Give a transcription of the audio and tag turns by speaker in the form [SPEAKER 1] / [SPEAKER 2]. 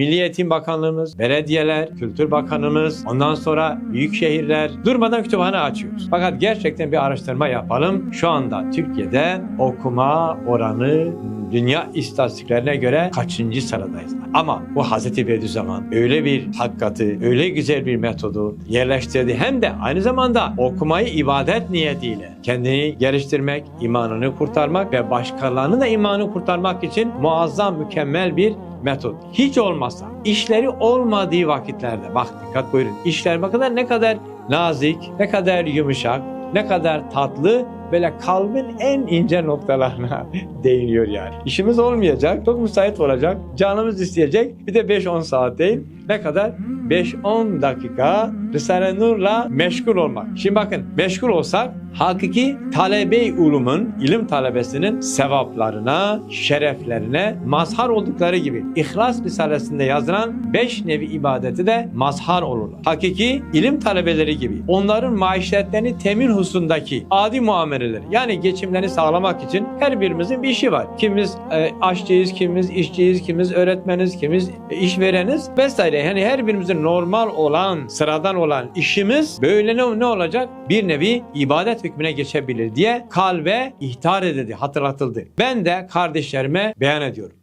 [SPEAKER 1] Milli Eğitim Bakanlığımız, belediyeler, Kültür Bakanımız, ondan sonra büyük şehirler durmadan kütüphane açıyoruz. Fakat gerçekten bir araştırma yapalım. Şu anda Türkiye'de okuma oranı dünya istatistiklerine göre kaçıncı sıradayız? Ama bu Hazreti Bediüzzaman öyle bir hakikati, öyle güzel bir metodu yerleştirdi. Hem de aynı zamanda okumayı ibadet niyetiyle kendini geliştirmek, imanını kurtarmak ve başkalarının da imanını kurtarmak için muazzam, mükemmel bir metot. Hiç olmazsa işleri olmadığı vakitlerde bak dikkat buyurun. İşler kadar ne kadar nazik, ne kadar yumuşak, ne kadar tatlı böyle kalbin en ince noktalarına değiniyor yani. İşimiz olmayacak, çok müsait olacak, canımız isteyecek. Bir de 5-10 saat değil, ne kadar? 5-10 dakika Risale-i Nur'la meşgul olmak. Şimdi bakın meşgul olsak hakiki talebe-i ulumun, ilim talebesinin sevaplarına, şereflerine mazhar oldukları gibi İhlas Risalesi'nde yazılan 5 nevi ibadeti de mazhar olurlar. Hakiki ilim talebeleri gibi onların maişetlerini temin hususundaki adi muameleleri yani geçimlerini sağlamak için her birimizin bir işi var. Kimimiz e, aşçıyız, kimimiz işçiyiz, kimimiz öğretmeniz, kimimiz e, işvereniz vesaire. Yani her birimizin normal olan, sıradan olan işimiz böyle ne, ne olacak? Bir nevi ibadet hükmüne geçebilir diye kalbe ihtar edildi, hatırlatıldı. Ben de kardeşlerime beyan ediyorum.